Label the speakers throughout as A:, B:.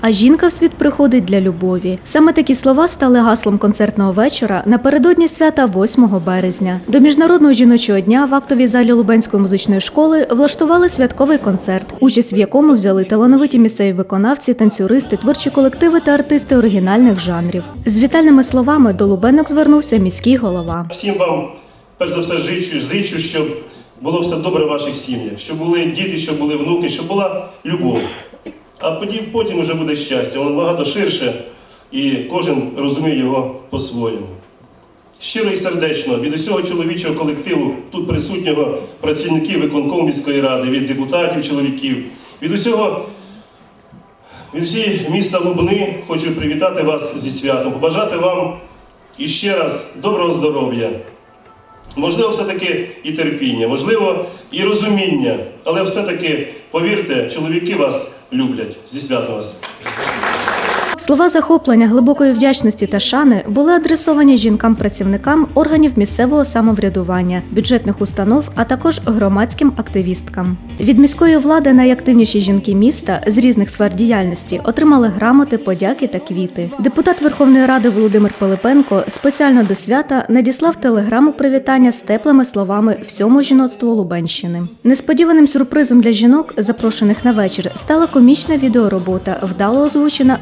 A: А жінка в світ приходить для любові. Саме такі слова стали гаслом концертного вечора напередодні свята 8 березня. До міжнародного жіночого дня в актовій залі Лубенської музичної школи влаштували святковий концерт, участь в якому взяли талановиті місцеві виконавці, танцюристи, творчі колективи та артисти оригінальних жанрів. З вітальними словами до Лубенок звернувся міський голова.
B: Всім вам, перш за все, зичу, зичу, щоб було все добре в ваших сім'ях, щоб були діти, щоб були внуки, щоб була любов. А потім, вже буде щастя, воно багато ширше, і кожен розуміє його по-своєму. Щиро і сердечно від усього чоловічого колективу, тут присутнього працівників виконкому міської ради, від депутатів, чоловіків, від усього від всієї міста Лубни хочу привітати вас зі святом, побажати вам і ще раз доброго здоров'я. Можливо, все-таки і терпіння, можливо, і розуміння, але все-таки, повірте, чоловіки вас люблять. Зі святом вас.
A: Слова захоплення, глибокої вдячності та шани були адресовані жінкам-працівникам органів місцевого самоврядування, бюджетних установ, а також громадським активісткам. Від міської влади найактивніші жінки міста з різних сфер діяльності отримали грамоти, подяки та квіти. Депутат Верховної Ради Володимир Пилипенко спеціально до свята надіслав телеграму привітання з теплими словами всьому жіноцтву Лубенщини. Несподіваним сюрпризом для жінок, запрошених на вечір, стала комічна відеоробота, вдало озвучена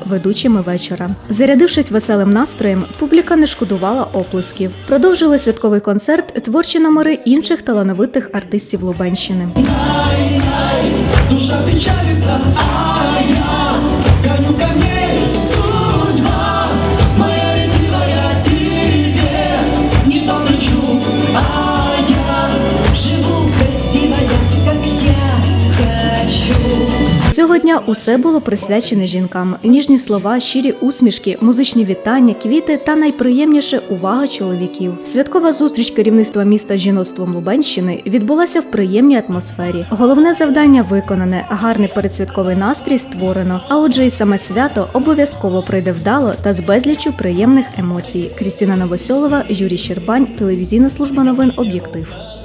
A: ведучими вечора. Зарядившись веселим настроєм, публіка не шкодувала оплесків. Продовжили святковий концерт творчі номери інших талановитих артистів Лубенщини.
C: душа печалится, а я гоню
A: Цього дня усе було присвячене жінкам: ніжні слова, щирі усмішки, музичні вітання, квіти та найприємніше увага чоловіків. Святкова зустріч керівництва міста з жіноцтвом Лубенщини відбулася в приємній атмосфері. Головне завдання виконане, гарний передсвятковий настрій створено. А отже, і саме свято обов'язково пройде вдало та з безліччю приємних емоцій. Крістіна Новосьолова, Юрій Щербань, телевізійна служба новин Об'єктив.